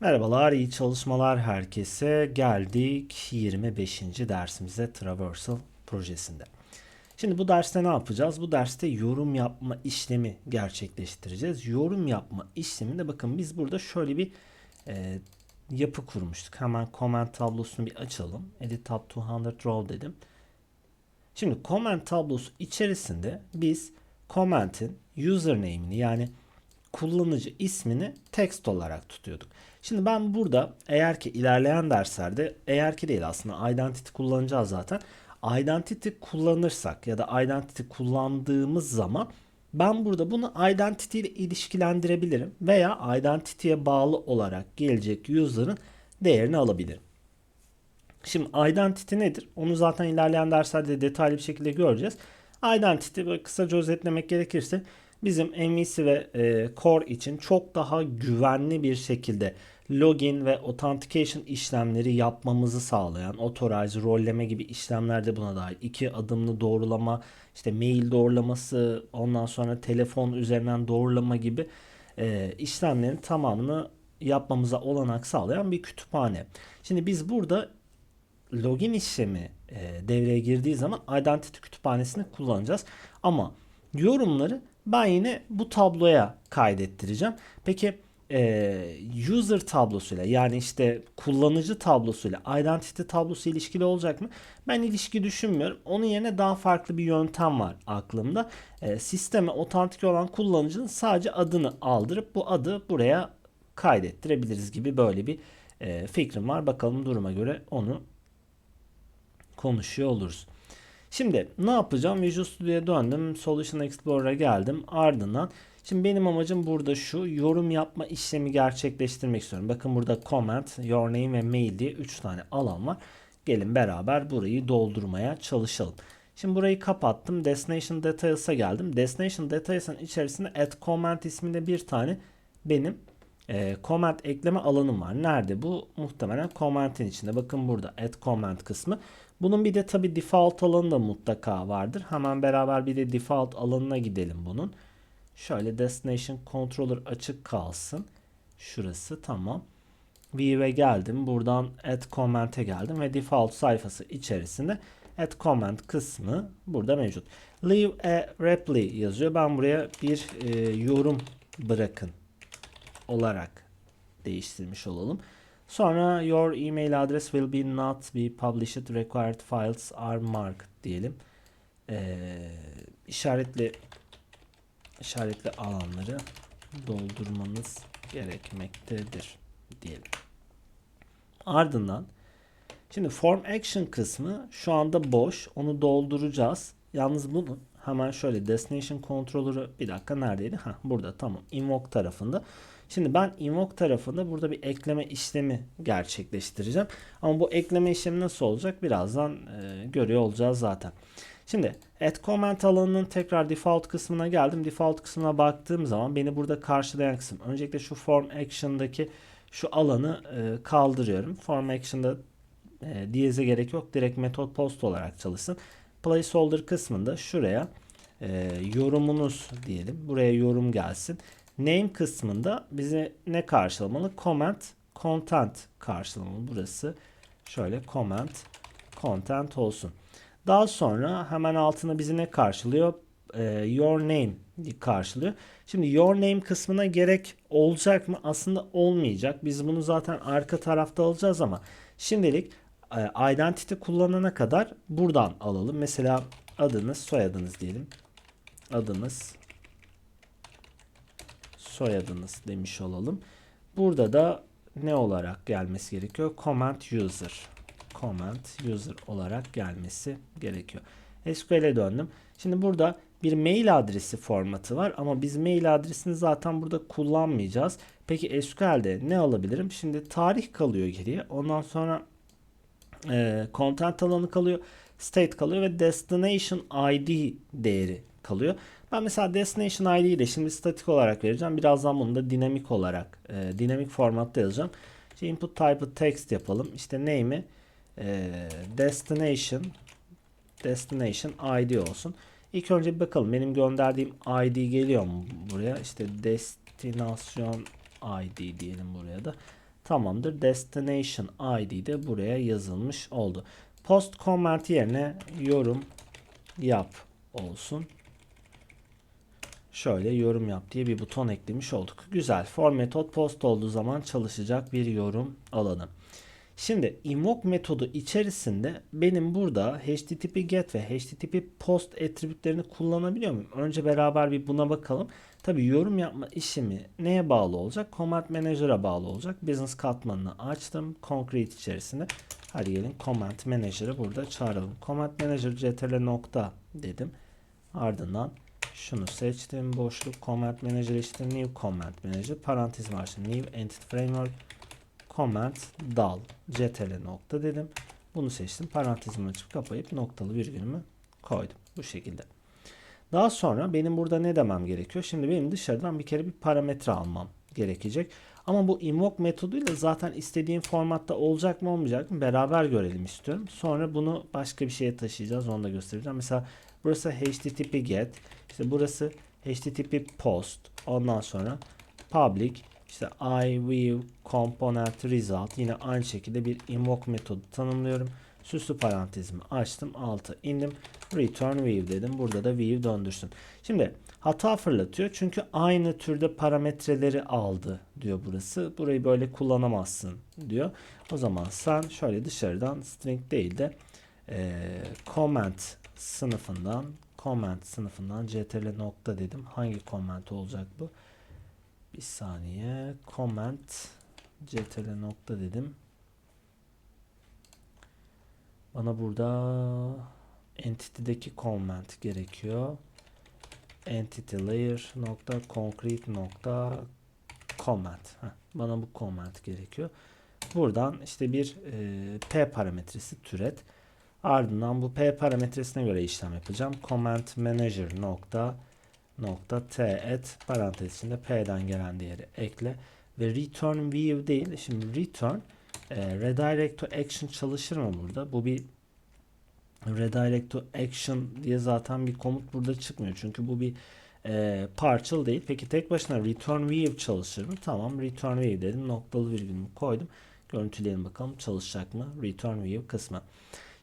Merhabalar, iyi çalışmalar herkese. Geldik 25. dersimize Traversal projesinde. Şimdi bu derste ne yapacağız? Bu derste yorum yapma işlemi gerçekleştireceğiz. Yorum yapma işleminde bakın biz burada şöyle bir e, yapı kurmuştuk. Hemen comment tablosunu bir açalım. Edit tab 200 row dedim. Şimdi comment tablosu içerisinde biz comment'in username'ini yani kullanıcı ismini text olarak tutuyorduk. Şimdi ben burada eğer ki ilerleyen derslerde eğer ki değil aslında identity kullanacağız zaten. Identity kullanırsak ya da identity kullandığımız zaman ben burada bunu identity ile ilişkilendirebilirim veya identity'ye bağlı olarak gelecek user'ın değerini alabilirim. Şimdi identity nedir? Onu zaten ilerleyen derslerde detaylı bir şekilde göreceğiz. Identity böyle kısaca özetlemek gerekirse bizim MVC ve e, Core için çok daha güvenli bir şekilde login ve authentication işlemleri yapmamızı sağlayan authorize, rolleme gibi işlemler de buna dahil. İki adımlı doğrulama, işte mail doğrulaması, ondan sonra telefon üzerinden doğrulama gibi e, işlemlerin tamamını yapmamıza olanak sağlayan bir kütüphane. Şimdi biz burada login işlemi e, devreye girdiği zaman identity kütüphanesini kullanacağız. Ama yorumları ben yine bu tabloya kaydettireceğim. Peki e, user tablosuyla yani işte kullanıcı tablosuyla identity tablosu ilişkili olacak mı? Ben ilişki düşünmüyorum. Onun yerine daha farklı bir yöntem var aklımda. E, sisteme otantik olan kullanıcının sadece adını aldırıp bu adı buraya kaydettirebiliriz gibi böyle bir e, fikrim var. Bakalım duruma göre onu konuşuyor oluruz. Şimdi ne yapacağım? Visual Studio'ya döndüm. Solution Explorer'a geldim. Ardından şimdi benim amacım burada şu yorum yapma işlemi gerçekleştirmek istiyorum. Bakın burada comment, your name ve mail diye 3 tane alan var. Gelin beraber burayı doldurmaya çalışalım. Şimdi burayı kapattım. Destination Details'a geldim. Destination Details'ın içerisinde add comment isminde bir tane benim e, comment ekleme alanım var. Nerede bu? Muhtemelen comment'in içinde. Bakın burada add comment kısmı. Bunun bir de tabi default alanı da mutlaka vardır. Hemen beraber bir de default alanına gidelim bunun. Şöyle destination controller açık kalsın. Şurası tamam. View'e geldim. Buradan add comment'e geldim ve default sayfası içerisinde add comment kısmı burada mevcut. Leave a reply yazıyor. Ben buraya bir e, yorum bırakın olarak değiştirmiş olalım. Sonra your email address will be not be published required files are marked diyelim. Ee, işaretli işaretli alanları doldurmanız gerekmektedir diyelim. Ardından şimdi form action kısmı şu anda boş. Onu dolduracağız. Yalnız bunu hemen şöyle destination controller'ı bir dakika neredeydi? Ha burada tamam. Invoke tarafında. Şimdi ben invoke tarafında burada bir ekleme işlemi gerçekleştireceğim. Ama bu ekleme işlemi nasıl olacak? Birazdan e, görüyor olacağız zaten. Şimdi add comment alanının tekrar default kısmına geldim. Default kısmına baktığım zaman beni burada karşılayan kısım. Öncelikle şu form action'daki şu alanı e, kaldırıyorum. Form action'da e, diyeze gerek yok. Direkt metot post olarak çalışsın. Placeholder kısmında şuraya e, yorumunuz diyelim. Buraya yorum gelsin. Name kısmında bize ne karşılamalı? Comment, content karşılamalı. Burası şöyle comment, content olsun. Daha sonra hemen altına bizi ne karşılıyor? Ee, your name karşılıyor. Şimdi your name kısmına gerek olacak mı? Aslında olmayacak. Biz bunu zaten arka tarafta alacağız ama şimdilik e, identity kullanana kadar buradan alalım. Mesela adınız, soyadınız diyelim. Adınız, soyadınız demiş olalım. Burada da ne olarak gelmesi gerekiyor? Comment user. Comment user olarak gelmesi gerekiyor. SQL'e döndüm. Şimdi burada bir mail adresi formatı var ama biz mail adresini zaten burada kullanmayacağız. Peki SQL'de ne alabilirim? Şimdi tarih kalıyor geriye. Ondan sonra e, content alanı kalıyor. State kalıyor ve destination ID değeri kalıyor. Ben mesela destination ID ile şimdi statik olarak vereceğim. Birazdan bunu da dinamik olarak, e, dinamik formatta yazacağım. İşte input type'ı text yapalım. İşte name'i e, destination destination ID olsun. İlk önce bir bakalım benim gönderdiğim ID geliyor mu buraya? İşte destinasyon ID diyelim buraya da. Tamamdır. Destination ID de buraya yazılmış oldu. Post comment yerine yorum yap olsun. Şöyle yorum yap diye bir buton eklemiş olduk. Güzel. For metot post olduğu zaman çalışacak bir yorum alanı. Şimdi invoke metodu içerisinde benim burada HTTP get ve HTTP post attribütlerini kullanabiliyor muyum? Önce beraber bir buna bakalım. Tabi yorum yapma işimi neye bağlı olacak? Command Manager'a bağlı olacak. Business katmanını açtım. Concrete içerisinde. Hadi gelin Command Manager'ı burada çağıralım. Command Manager ctrl nokta dedim. Ardından şunu seçtim. Boşluk Command Manager işte New Command Manager. Parantez var şimdi. New Entity Framework Command dal ctl nokta dedim. Bunu seçtim. Parantezimi açıp kapayıp noktalı virgülümü koydum. Bu şekilde. Daha sonra benim burada ne demem gerekiyor? Şimdi benim dışarıdan bir kere bir parametre almam gerekecek. Ama bu invoke metoduyla zaten istediğim formatta olacak mı olmayacak mı beraber görelim istiyorum. Sonra bunu başka bir şeye taşıyacağız. Onu da göstereceğim. Mesela burası http get. İşte burası http post. Ondan sonra public işte I view component result yine aynı şekilde bir invoke metodu tanımlıyorum. Süslü parantezimi açtım. Altı indim. Return view dedim. Burada da view döndürsün. Şimdi hata fırlatıyor. Çünkü aynı türde parametreleri aldı diyor burası. Burayı böyle kullanamazsın diyor. O zaman sen şöyle dışarıdan string değil de e, comment sınıfından comment sınıfından ctrl nokta dedim. Hangi comment olacak bu? Bir saniye. Comment ctrl nokta dedim. Bana burada entity'deki comment gerekiyor. Entity layer nokta concrete nokta comment. Heh, bana bu comment gerekiyor. Buradan işte bir e, p parametresi türet. Ardından bu p parametresine göre işlem yapacağım. Comment manager nokta nokta t et parantez içinde p'den gelen değeri ekle ve return view değil. Şimdi return e, redirect to action çalışır mı burada? Bu bir redirect to action diye zaten bir komut burada çıkmıyor. Çünkü bu bir e, partial değil. Peki tek başına return view çalışır mı? Tamam return view dedim. Noktalı virgülümü koydum. Görüntüleyelim bakalım çalışacak mı? Return view kısmı.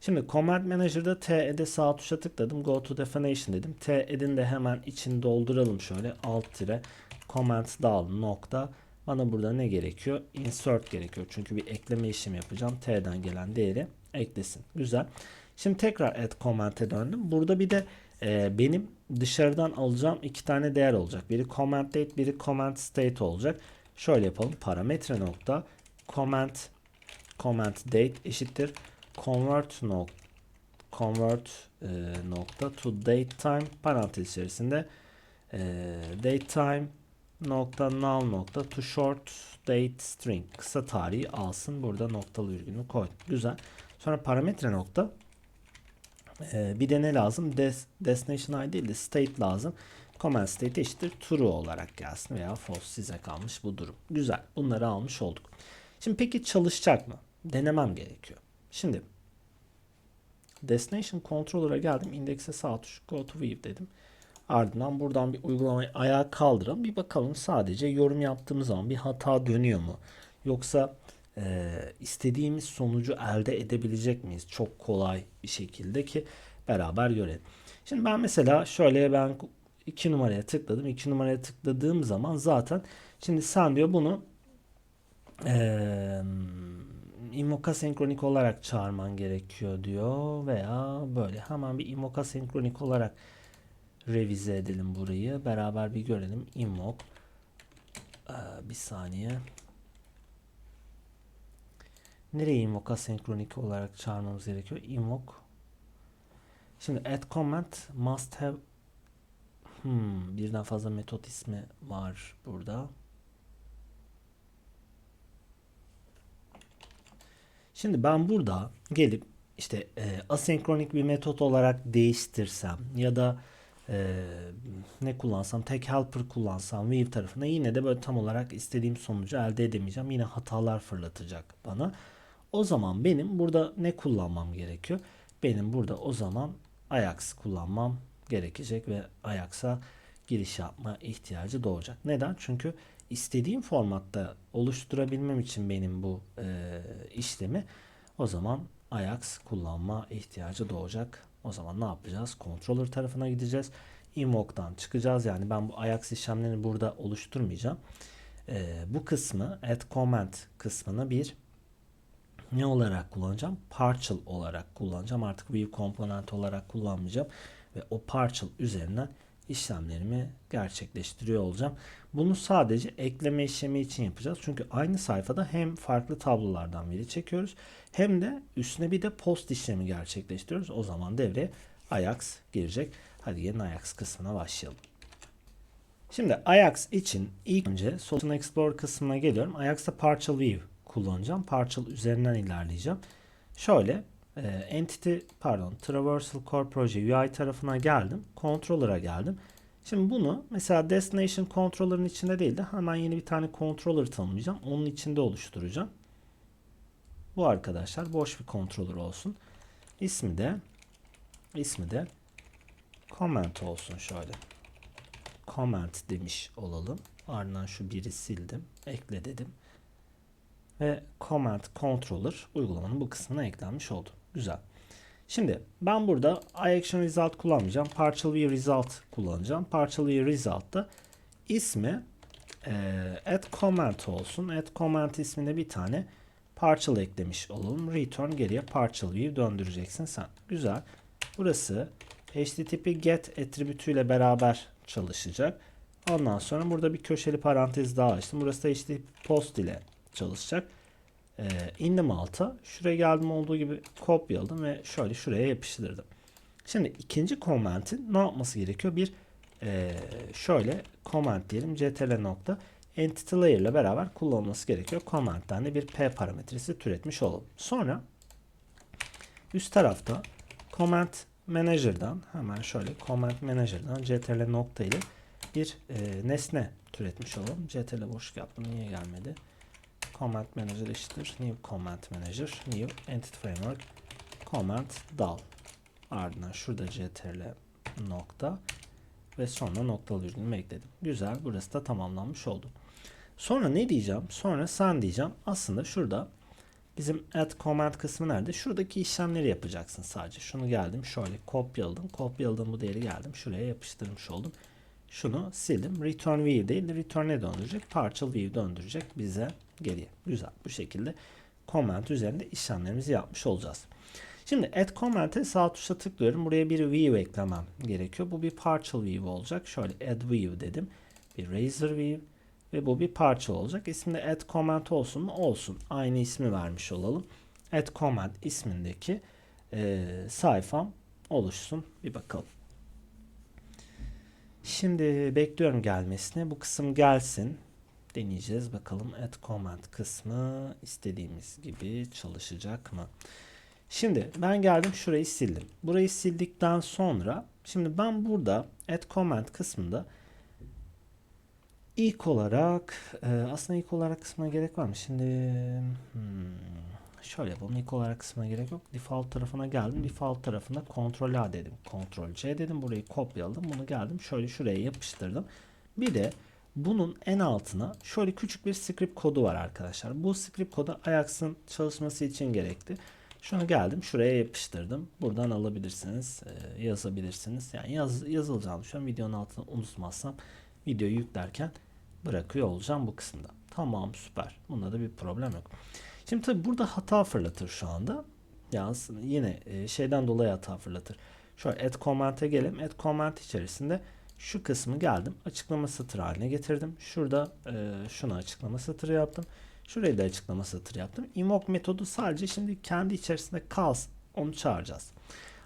Şimdi Command Manager'da TED'e sağ tuşa tıkladım. Go to Definition dedim. TED'in de hemen içini dolduralım şöyle. Alt tire Command dal nokta. Bana burada ne gerekiyor? Insert gerekiyor. Çünkü bir ekleme işlemi yapacağım. T'den gelen değeri eklesin. Güzel. Şimdi tekrar add comment'e döndüm. Burada bir de e, benim dışarıdan alacağım iki tane değer olacak. Biri comment date, biri comment state olacak. Şöyle yapalım. Parametre nokta comment comment date eşittir convert nok convert e, nokta to date time parantez içerisinde e, date time nokta null nokta to short date string. Kısa tarihi alsın. Burada noktalı virgülünü koy. Güzel. Sonra parametre nokta. E, bir de ne lazım? Des, destination id değil de state lazım. Command state eşittir true olarak gelsin veya false size kalmış bu durum. Güzel. Bunları almış olduk. Şimdi peki çalışacak mı? Denemem gerekiyor. Şimdi Destination Controller'a geldim. İndekse sağ tuş Go to View dedim. Ardından buradan bir uygulamayı ayağa kaldıralım. Bir bakalım sadece yorum yaptığımız zaman bir hata dönüyor mu? Yoksa e, istediğimiz sonucu elde edebilecek miyiz? Çok kolay bir şekilde ki beraber görelim. Şimdi ben mesela şöyle ben 2 numaraya tıkladım. 2 numaraya tıkladığım zaman zaten şimdi sen diyor bunu eee invoka senkronik olarak çağırman gerekiyor diyor veya böyle. Hemen bir invoka senkronik olarak revize edelim burayı. Beraber bir görelim. İnvoke. Ee, bir saniye. Nereye invoka senkronik olarak çağırmamız gerekiyor? İnvoke. Şimdi add comment must have hmm, birden fazla metot ismi var burada Şimdi ben burada gelip işte e, asenkronik bir metot olarak değiştirsem ya da e, ne kullansam tek helper kullansam Weave tarafında yine de böyle tam olarak istediğim sonucu elde edemeyeceğim. Yine hatalar fırlatacak bana. O zaman benim burada ne kullanmam gerekiyor? Benim burada o zaman Ajax kullanmam gerekecek ve Ajax'a giriş yapma ihtiyacı doğacak. Neden? Çünkü istediğim formatta oluşturabilmem için benim bu e, işlemi o zaman Ajax kullanma ihtiyacı doğacak. O zaman ne yapacağız? Controller tarafına gideceğiz. Invoke'dan çıkacağız. Yani ben bu Ajax işlemlerini burada oluşturmayacağım. E, bu kısmı add comment kısmını bir ne olarak kullanacağım? Partial olarak kullanacağım. Artık view komponent olarak kullanmayacağım. Ve o partial üzerinden işlemlerimi gerçekleştiriyor olacağım. Bunu sadece ekleme işlemi için yapacağız. Çünkü aynı sayfada hem farklı tablolardan veri çekiyoruz hem de üstüne bir de post işlemi gerçekleştiriyoruz. O zaman devreye Ajax girecek. Hadi gelin Ajax kısmına başlayalım. Şimdi Ajax için ilk önce Solution Explorer kısmına geliyorum. Ajax'ta Partial View kullanacağım. Partial üzerinden ilerleyeceğim. Şöyle e, Entity pardon Traversal Core Proje UI tarafına geldim. Controller'a geldim. Şimdi bunu mesela Destination Controller'ın içinde değil de hemen yeni bir tane controller tanımlayacağım. Onun içinde oluşturacağım. Bu arkadaşlar boş bir controller olsun. İsmi de ismi de comment olsun şöyle. Comment demiş olalım. Ardından şu biri sildim. Ekle dedim. Ve comment controller uygulamanın bu kısmına eklenmiş oldu. Güzel. Şimdi ben burada iAction result kullanmayacağım. Partial view result kullanacağım. Partial view result'ta ismi e, add comment olsun. Add comment isminde bir tane partial eklemiş olalım. Return geriye partial view döndüreceksin sen. Güzel. Burası HTTP get attribütüyle beraber çalışacak. Ondan sonra burada bir köşeli parantez daha açtım. Burası da HTTP post ile çalışacak. Ee, indim alta. Şuraya geldim olduğu gibi kopyaladım ve şöyle şuraya yapıştırdım. Şimdi ikinci comment'in ne yapması gerekiyor? Bir e, şöyle comment diyelim ctl nokta entity layer ile beraber kullanılması gerekiyor. Comment'ten de bir p parametresi türetmiş olalım. Sonra üst tarafta comment manager'dan hemen şöyle comment manager'dan ctl nokta ile bir e, nesne türetmiş olalım. ctl boşluk yaptım. Niye gelmedi? Comment Manager eşittir. New Comment Manager. New Entity Framework. Comment dal. Ardından şurada ctrl nokta ve sonra noktalı virgülümü ekledim. Güzel. Burası da tamamlanmış oldu. Sonra ne diyeceğim? Sonra sen diyeceğim. Aslında şurada bizim add comment kısmı nerede? Şuradaki işlemleri yapacaksın sadece. Şunu geldim şöyle kopyaladım. Kopyaladım bu değeri geldim. Şuraya yapıştırmış oldum. Şunu sildim. Return view değil de return'e döndürecek. Partial view döndürecek bize geriye. Güzel. Bu şekilde comment üzerinde işlemlerimizi yapmış olacağız. Şimdi add comment'e sağ tuşa tıklıyorum. Buraya bir view eklemem gerekiyor. Bu bir partial view olacak. Şöyle add view dedim. Bir razor view ve bu bir partial olacak. İsminde add comment olsun mu? Olsun. Aynı ismi vermiş olalım. Add comment ismindeki e, sayfam oluşsun. Bir bakalım. Şimdi bekliyorum gelmesini. Bu kısım gelsin. Deneyeceğiz. Bakalım add comment kısmı istediğimiz gibi çalışacak mı? Şimdi ben geldim şurayı sildim. Burayı sildikten sonra şimdi ben burada add comment kısmında ilk olarak e, aslında ilk olarak kısmına gerek var mı? Şimdi hmm, şöyle yapalım. İlk olarak kısmına gerek yok. Default tarafına geldim. Default tarafında Ctrl A dedim. Ctrl C dedim. Burayı kopyaladım. Bunu geldim. Şöyle şuraya yapıştırdım. Bir de bunun en altına şöyle küçük bir script kodu var arkadaşlar. Bu script kodu Ajax'ın çalışması için gerekli. Şunu geldim şuraya yapıştırdım. Buradan alabilirsiniz, e, yazabilirsiniz. Yani yaz, yazılacağını şu an videonun altına unutmazsam videoyu yüklerken bırakıyor olacağım bu kısımda. Tamam süper. Bunda da bir problem yok. Şimdi tabi burada hata fırlatır şu anda. Yalnız yine e, şeyden dolayı hata fırlatır. Şöyle add comment'e gelelim. Add comment içerisinde şu kısmı geldim. Açıklama satırı haline getirdim. Şurada e, şunu açıklama satırı yaptım. Şurayı da açıklama satırı yaptım. Invoke metodu sadece şimdi kendi içerisinde kalsın. Onu çağıracağız.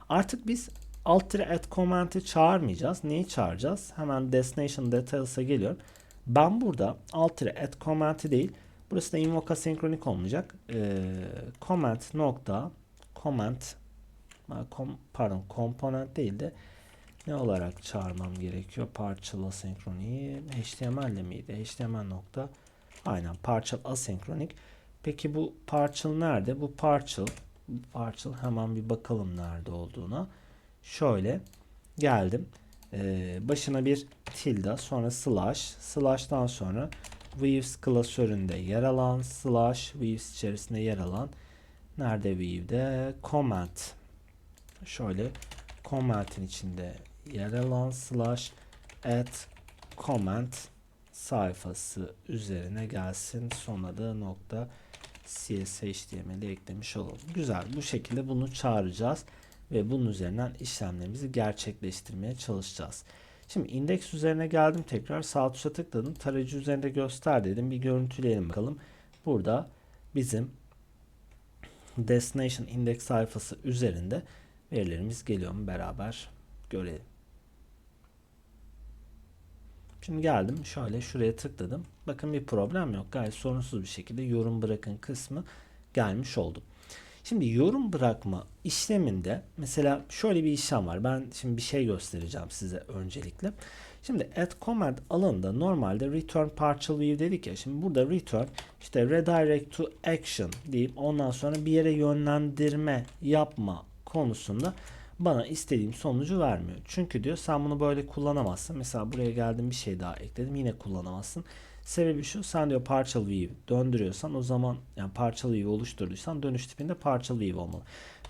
Artık biz alt add comment'i çağırmayacağız. Neyi çağıracağız? Hemen destination details'a geliyorum. Ben burada alt add comment'i değil. Burası da invoke asenkronik olmayacak. Ee, comment nokta comment pardon komponent değil de ne olarak çağırmam gerekiyor? Partial asenkroniği HTML miydi? HTML nokta aynen partial asenkronik. Peki bu partial nerede? Bu partial partial hemen bir bakalım nerede olduğuna. Şöyle geldim. Ee, başına bir tilde sonra slash slash'tan sonra Weaves klasöründe yer alan slash Weaves içerisinde yer alan nerede Weave'de comment şöyle comment'in içinde yer alan slash add comment sayfası üzerine gelsin. Sonra da nokta CSHTML'i eklemiş olalım. Güzel. Bu şekilde bunu çağıracağız ve bunun üzerinden işlemlerimizi gerçekleştirmeye çalışacağız. Şimdi indeks üzerine geldim tekrar sağ tuşa tıkladım. Tarayıcı üzerinde göster dedim. Bir görüntüleyelim bakalım. Burada bizim destination index sayfası üzerinde verilerimiz geliyor mu beraber görelim. Şimdi geldim şöyle şuraya tıkladım. Bakın bir problem yok. Gayet sorunsuz bir şekilde yorum bırakın kısmı gelmiş oldu. Şimdi yorum bırakma işleminde mesela şöyle bir işlem var. Ben şimdi bir şey göstereceğim size öncelikle. Şimdi add comment alanında normalde return partial view dedik ya. Şimdi burada return işte redirect to action deyip ondan sonra bir yere yönlendirme yapma konusunda bana istediğim sonucu vermiyor. Çünkü diyor sen bunu böyle kullanamazsın. Mesela buraya geldim bir şey daha ekledim yine kullanamazsın. Sebebi şu sen diyor partial view döndürüyorsan o zaman yani partial view oluşturduysan dönüş tipinde partial view olmalı.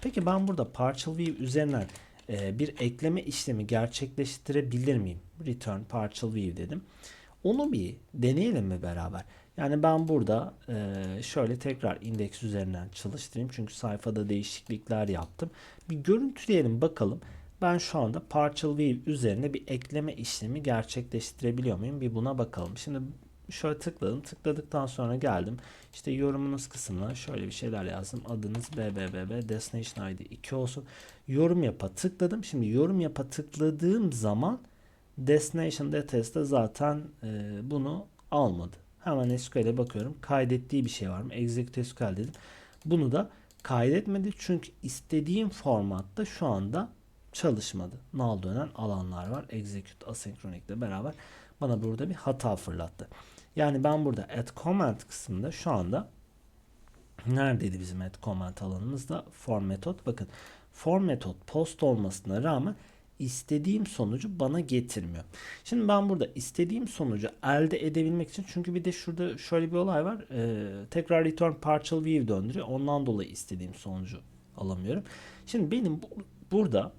Peki ben burada partial view üzerinden e, bir ekleme işlemi gerçekleştirebilir miyim? Return partial view dedim. Onu bir deneyelim mi beraber? Yani ben burada e, şöyle tekrar indeks üzerinden çalıştırayım. Çünkü sayfada değişiklikler yaptım. Bir görüntüleyelim bakalım. Ben şu anda partial view üzerine bir ekleme işlemi gerçekleştirebiliyor muyum? Bir buna bakalım. Şimdi şöyle tıkladım. Tıkladıktan sonra geldim. İşte yorumunuz kısmına şöyle bir şeyler yazdım. Adınız BBBB Destination ID 2 olsun. Yorum yapa tıkladım. Şimdi yorum yapa tıkladığım zaman Destination Details'te zaten e, bunu almadı. Hemen SQL'e bakıyorum. Kaydettiği bir şey var mı? Execute SQL dedim. Bunu da kaydetmedi. Çünkü istediğim formatta şu anda çalışmadı. Null dönen alanlar var. Execute asenkronik ile beraber bana burada bir hata fırlattı. Yani ben burada add comment kısmında şu anda neredeydi bizim add comment alanımızda form metot. Bakın form metot post olmasına rağmen istediğim sonucu bana getirmiyor. Şimdi ben burada istediğim sonucu elde edebilmek için çünkü bir de şurada şöyle bir olay var. Ee, tekrar return partial view döndürüyor. Ondan dolayı istediğim sonucu alamıyorum. Şimdi benim bu, burada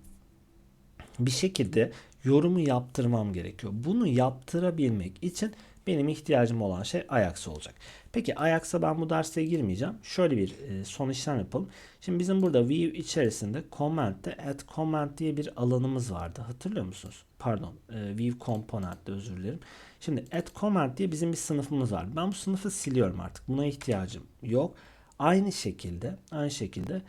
bir şekilde yorumu yaptırmam gerekiyor. Bunu yaptırabilmek için benim ihtiyacım olan şey Ajax olacak. Peki Ajax'a ben bu derste girmeyeceğim. Şöyle bir e, son işlem yapalım. Şimdi bizim burada view içerisinde comment'te add comment diye bir alanımız vardı. Hatırlıyor musunuz? Pardon. E, view component'te özür dilerim. Şimdi add comment diye bizim bir sınıfımız var. Ben bu sınıfı siliyorum artık. Buna ihtiyacım yok. Aynı şekilde aynı şekilde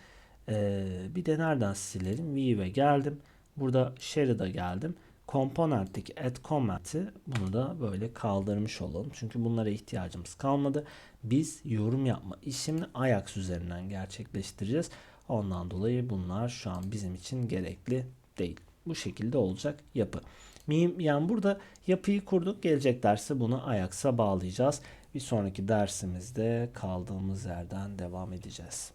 e, bir de nereden silelim? View'e geldim. Burada share'a geldim. Component'teki add comment'i bunu da böyle kaldırmış olalım. Çünkü bunlara ihtiyacımız kalmadı. Biz yorum yapma işlemini Ajax üzerinden gerçekleştireceğiz. Ondan dolayı bunlar şu an bizim için gerekli değil. Bu şekilde olacak yapı. Yani burada yapıyı kurduk. Gelecek derse bunu Ajax'a bağlayacağız. Bir sonraki dersimizde kaldığımız yerden devam edeceğiz.